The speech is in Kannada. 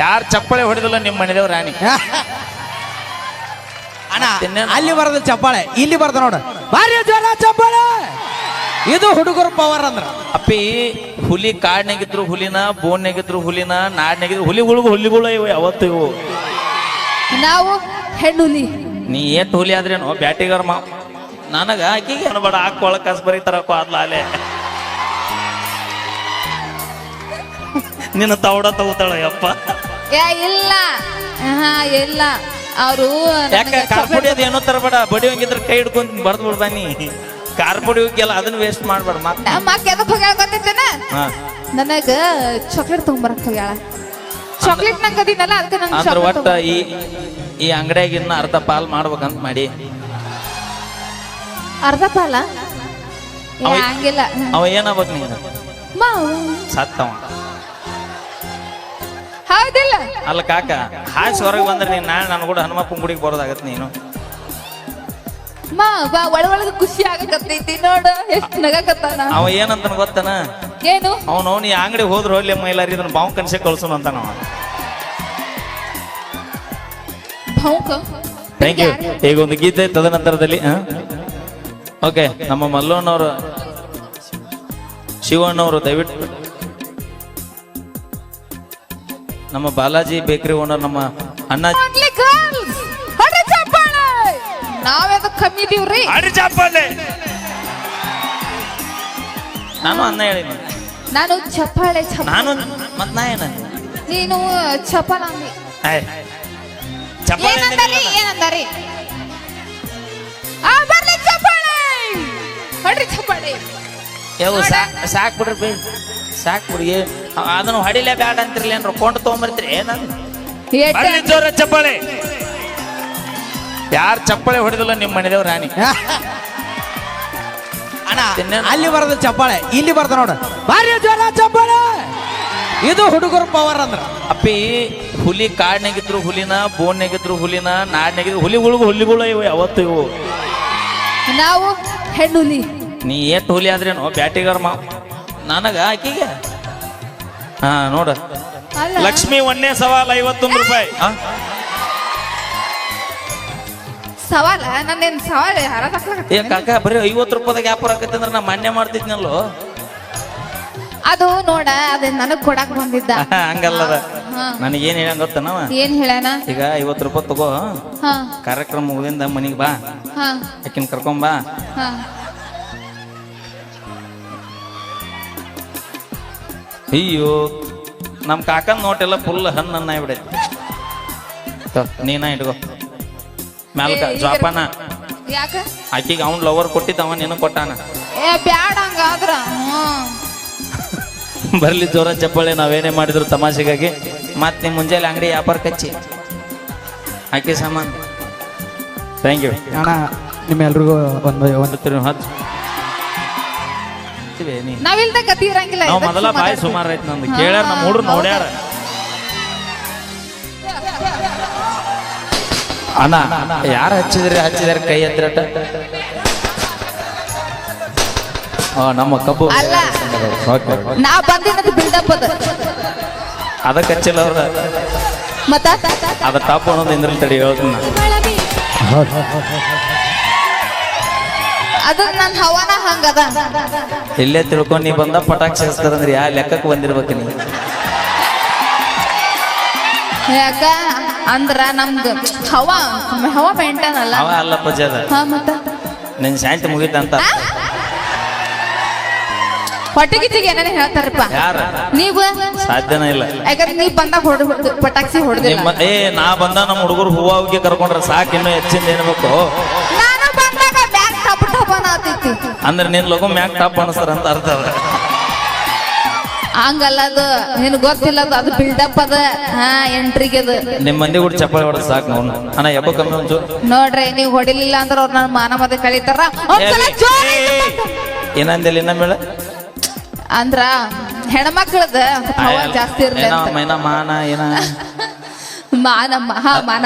ಯಾರು ಚಪ್ಪಳೆ ಹೊಡೆದಿಲ್ಲ ನಿಮ್ಮ ಮನೆದೇವ್ ರಾಣಿ? ಅಣ್ಣ? ಅಲ್ಲಿ ಬರದ ಚಪ್ಪಾಳೆ ಇಲ್ಲಿ ಬರ್ದ ನೋಡ. ಭಾರಿ ಜನ ಚಪ್ಪಾಳೆ! ಇದು ಹುಡುಗರು ಪವರ್ ಅಂದ್ರ. ಅಪ್ಪಿ ಹುಲಿ ಕಾಡ್ನಾಗಿದ್ರು ಹುಲಿನ ಬೋನ್ಯಾಗಿದ್ರು ಹುಲಿನ ನಾಡ್ನಾಗಿದ್ರು ಹುಲಿಗಳು ಹುಲಿಗಳು ಇವು ಯಾವತ್ತು ಇವು. ನಾವು ಹೆಣ್ಣುಲಿ. ನೀ ಏಟ್ ಹುಲಿ ಆದ್ರೇನು? ಬ್ಯಾಟಿಗಾರ ಮಾ ನನಗ ಆಕಿಗೆ ಅನ್ಬೇಡ ಹಾಕೊಳ ಕಸ್ ಬರೀತಾರ ಆದ್ಲ ನಿನ್ನ ತವಡ ತಗೋತಾಳ ಯಪ್ಪ ಯಾ ಇಲ್ಲ. ಹಾ ಇಲ್ಲ. ಅವರು ಯಾಕ ಕಾರ್ಪುಡಿ ಅದು ಏನೋ ತರಬೇಡ. ಬಡಿ ಹೋಗಿದ್ರೆ ಕೈ ಹಿಡ್ಕೊಂಡ್ ಬರ್ದ್ ಬಿಡ್ ಬನ್ನಿ ಹೋಗಿ ಹೋಗಿಲ್ಲ ಅದನ್ನ ವೇಸ್ಟ್ ಮಾಡ್ಬೇಡ ಮತ್ತೆ ನಮ್ಮ ಅಕ್ಕ ಎದಕ್ ಹೋಗ್ಯಾಳ ಗೊತ್ತೈತೇನ? ಹಾ. ನನಗ ಚಾಕ್ಲೇಟ್ ತಗೊಂಬರಕ್ ಹೋಗ್ಯಾಳ. ಚಾಕ್ಲೇಟ್ ನಂಗೆ ಅದಿನಲ್ಲ ಅದಕ್ಕೆ ನಂಗೆ ಅಂದ್ರ ಚಾಕ್ಲೇಟ್ ಒಟ್ಟ ಈ ಈ ಅಂಗಡಿಯಾಗ ಇನ್ನ ಅರ್ಧ ಪಾಲ್ ಮಾಡ್ಬೇಕಂತ ಮಾಡಿ. ಅರ್ಧ ಪಾಲ? ಏ, ಅವ- ಹಂಗಿಲ್ಲ. ಅವ ಏನಾಗ್ಬೇಕು ನೀನು? ಮಾವು ಸತ್ತವ. ಹೌದಿಲ್ಲ. ಅಲ್ಲ ಕಾಕ ಹಾಸಿ ಹೊರಗೆ ಬಂದ್ರೆ ನೀನ್ ನಾಳೆ ನಾನು ಕೂಡ ಹನುಮಪ್ಪನ ಗುಡಿಗೆ ಬರೋದಾಗತ್ತೆ ನೀನು. ಮಾ ಬಾ ಒಳ ಒಳಗ ಖುಷಿ ಆಗಕತ್ತೈತಿ ನೋಡ ಎಷ್ಟ್ ನಗಕತ್ತಾನ. ಅವ ಏನಂತ ಗೊತ್ತನ? ಏನು? ಅವನು ಅವ್ನು ಈ ಅಂಗಡಿ ಹೋದ್ರು ಹೋಗ್ಲಿ ಇಲ್ಲಾರಿ ಇದನ್ನ ಬಾವು ಕನ್ಸೆ ಕಳ್ಸೋನು ಅಂತ ನಾವು ಭೌಂಕ ಥ್ಯಾಂಕ್ ಯು ಈಗ ಒಂದು ಗೀತೆ ತದನಂತರದಲ್ಲಿ ಓಕೆ ನಮ್ಮ ಮಲ್ಲೋನವರು ಶಿವಣ್ಣವರು ದಯವಿಟ್ಟು ನಮ್ಮ ಬಾಲಾಜಿ ಬೇಕರಿ ಓನರ್ ನಮ್ಮ ಅಣ್ಣ. ನಾವೆದ ಕಮ್ಮಿ ಇದೀವ್ರಿ? ನಾನು ಅನ್ನ ಹೇಳಿ ನಾನು ಚಪ್ಪಾಳೆ ಚಪ್ಪ ನಾನು ಮತ್ ನಾ ಏನ ನೀನು ಚಪ್ಪಲ ಅಂದಿ. ಚಪ್ಪಾಳೆ ಏನಂದಾರಿ ಅಂದಿಲ್ಲ. ಏನಂದಾರಿ ಆ ಬರ್ಲಿ ಚಪ್ಪಾಳೆ. ಹೊಡ್ರಿ ಚಪ್ಪಾಳೆ. ಯವ್ವ, ಸಾಕ್ ಸಾಕ್ ಬಿಡ್ರಿ ಬೇ. ಸಾಕ್ ಹುಡುಗಿ. ಅದನ್ನು ಹೊಡಿಲೇ ಬ್ಯಾಡ ಅಂತಿರ್ಲಿ ಏನ್ರ ಕೊಂಡು ತೊಗೊಂಬರ್ತೀರಿ. ಬರ್ಲಿ ಜೋರ ಚಪ್ಪಾಳೆ. ಯಾರ ಚಪ್ಪಾಳೆ ಹೊಡೆದಿಲ್ಲ ನಿಮ್ಮ ಮನೆದೇವ್ ರಾಣಿ? ಅಲ್ಲಿ ಬರದ ಚಪ್ಪಾಳೆ ಇಲ್ಲಿ ಬರ್ದ ನೋಡ. ಭಾರಿ ಜ್ವರ ಚಪ್ಪಾಳೆ. ಇದು ಹುಡುಗರ ಪವರ್ ಅಂದ್ರ. ಅಪ್ಪಿ ಹುಲಿ ಕಾಡ್ನಾಗಿದ್ರು ಹುಲಿನ ಬೋನ್ಯಾಗಿದ್ರು ಹುಲಿನ ನಾಡ್ನಾಗಿದ್ರು ಹುಲಿಗಳು ಹುಲಿಗಳು ಇವು ಯಾವತ್ತು ಇವು. ನಾವು ಹೆಣ್ಣುಲಿ. ನೀ ಏಟ್ ಹುಲಿ ಆದ್ರೇನು ಬ್ಯಾಟಿಗಾರ ಮಾ ನನಗ ಆಕಿಗೆ? ಹಾ ನೋಡ. ಅಲ್ಲ. ಲಕ್ಷ್ಮಿ ಒಂದೇ ಸವಾಲ್ ಐವತ್ತೊಂದು ರೂಪಾಯಿ. ಆ? ಸವಾಲ? ನನ್ನೇನ್ ಸವಾಲ್ ಯಾರ ಏ ಕಾಕ ಬರೀ ಐವತ್ತು ರೂಪಾಯಿದಾಗ ವ್ಯಾಪಾರ ಆಕೈತೆ ಅಂದ್ರೆ ನಾ ಮಾನ್ಯ ಮಾಡ್ತಿದ್ನಲ್ಲೋ? ಅದು ನೋಡ ಅದ ನನಗ್ ಕೊಡಕ್ ಬಂದಿದ್ದ. ಹಂಗಲ್ಲದ. ಹಾ. ನನಗೇನು ಹೇಳಂಗ ಗೊತ್ತನವ ಏನ್ ಹೇಳಣ ಈಗ ಐವತ್ತು ರೂಪಾಯಿ ತಗೋ. ಹಾ. ಕಾರ್ಯಕ್ರಮ ಮುಗಿದಿಂದ ಮನಿಗ್ ಬಾ. ಹಾ. ಆಕಿನ ಕರ್ಕೊಂಬಾ. ಹಾ. ಅಯ್ಯೋ ನಮ್ಮ ಕಾಕನ ನೋಟೆಲ್ಲ ಫುಲ್ ಹಣ್ಣನ್ನ ಅನ್ನ ಬಿಡೈತಿ ನೀನ ಇಟ್ಕೋ. ಮ್ಯಾಲ್ಕ ಜಾಪಾನ. ಯಾಕ? ಆಕಿಗೆ ಅವನ್ ಲವರ್ ಕೊಟ್ಟಿದ್ದವ ನೀನು ಕೊಟ್ಟಾನ? ಏ ಬ್ಯಾಡ ಹಂಗಾದ್ರ. ಬರ್ಲಿ ಜೋರ ಚಪ್ಪಳೆ ನಾವೇನೇ ಮಾಡಿದ್ರು ತಮಾಷೆಗಾಗಿ. ಮತ್ತೆ ನಿಮ್ಮ ಮುಂಜಾನೆ ಅಂಗಡಿ ವ್ಯಾಪಾರ ಕಚ್ಚಿ. ಆಕೆ ಸಾಮಾನ್. ಥ್ಯಾಂಕ್ ಯು ಅಣ್ಣ ನಿಮ್ಮೆಲ್ರಿಗೂ ಒಂದು ಒಂದು ಹತ್ತು ಹತ್ತು ಇವೆ ನೀ ನಾವಿಲ್ದ ಗತಿ ಇರಂಗಿಲ್ಲ ನಾವು ಇದಕ್ಕೆ ಮೊದಲ ಬಾಯಿ ಮಾತಾಡ್ತೀವಿ. ಸುಮಾರು ಆಯ್ತು ನಂದು. ಕೇಳ್ಯಾರ ನಮ್ಮ ಹುಡ್ರು ನೋಡ್ಯಾರ. ಅಣ್ಣ ಯಾರು ಹಚ್ಚಿದ್ರಿ ಹಚ್ಚಿದಾರೆ ಕೈ ಎತ್ತಿರಟ ಆ, ನಮ್ಮ ಕಬ್ಬು. ಅಲ್ಲ. ಓಕೆ ನಾ ಬಂದಿದ್ದು ಬಿಲ್ಡಪ್ ಅದ. ಅದಕ್ಕೆ ಹಚ್ಚಿಲ್ಲ ಅವ್ರ. ಮತ್ತ? ಅದ ಟಾಪ್ ಅನ್ನೋದು ಇಂದ್ರಲ್ಲಿ ತಡಿ ಹೇಳ್ತೀನಿ ಅದು ನನ್ನ ಹವಾನ ಹಂಗದ. ಇಲ್ಲೇ ತಿಳ್ಕೊಂಡು ನೀ ಬಂದ ಪಟಾಕ್ಷಿ ಹಚ್ತಾರಂದ್ರೆ ಯಾ ಲೆಕ್ಕಕ್ಕೆ ಬಂದಿರ್ಬೇಕು ನೀ? ಯಾಕ? ಅಂದ್ರ ನಮ್ದು ಹವಾ ಹವಾ ಮೇಂಟೈನ್ ಅಲ್ಲ ಅವ ಅಲ್ಲಪ್ಪ ಜದ ಹಾ ಮತ್ತ? ನಿನ್ ಶಾಂತಿ ಮುಗೀತಂತ. ಹೊಟ್ಟೆಗಿಚ್ಚಿಗೆ ಏನೇನು ಹೇಳ್ತಾರಪ್ಪ. ಯಾರ? ನೀವು? ಸಾಧ್ಯನೇ ಇಲ್ಲ. ಯಾಕಂದ್ರೆ ನೀವ್ ಬಂದಾಗ ಹೊಡ್ ಪಟಾಕ್ಸಿ ಹೊಡೆದಿಲ್ಲ. ನಿಮ್ಮ ಏ ನಾ ಬಂದ ನಮ್ಮ ಹುಡುಗರು ಹೂವಾಗಿ ಕರ್ಕೊಂಡ್ರೆ ಸಾಕು ಇನ್ನೂ ಹೆಚ್ಚಿಂದ ಏನ್ಬೇಕು? ಅಂದ್ರೆ ನಿನ್ ಲಗು ಮ್ಯಾಕ್ ಟಾಪ್ ಅನಿಸ್ತಾರ ಅಂತ ಅರ್ಥ ಅದ. ಹಂಗಲ್ಲ ಅದು. ನಿನ್ ಗೊತ್ತಿಲ್ಲ ಅದು. ಅದು ಬಿಲ್ಡಪ್ ಅದ. ಹಾ ಎಂಟ್ರಿಗೆ ಅದು. ನಿಮ್ ಮಂದಿ ಕೂಡ ಚಪ್ಪಾಳೆ ಹೊಡೆದ್ ಸಾಕು ನಾವು ಅಣ್ಣ ಎಬ್ಬ ಕಮ್ಮಿ ಒಂಚು ನೋಡ್ರಿ ನೀವ್ ಹೊಡಿಲಿಲ್ಲ ಅಂದ್ರೆ ಅವ್ರು ನನ್ನ ಮಾನ ಮದ ಕಳೀತಾರ. ಒಂದ್ಸಲ ಜೋರಾಗಿ. ಏನಂದಿಲ್ಲ ಇನ್ನೊಮ್ಮೆ ಹೇಳು? ಅಂದ್ರ ಹೆಣ್ಮಕ್ಳದ ಜಾಸ್ತಿ ಇರ್ಲಿ ಏನೋ ಅಂತ. ಮೈನ ಮಾನ ಏನ. ಮಾನಮ್ಮ ಹಾ ಮಾನ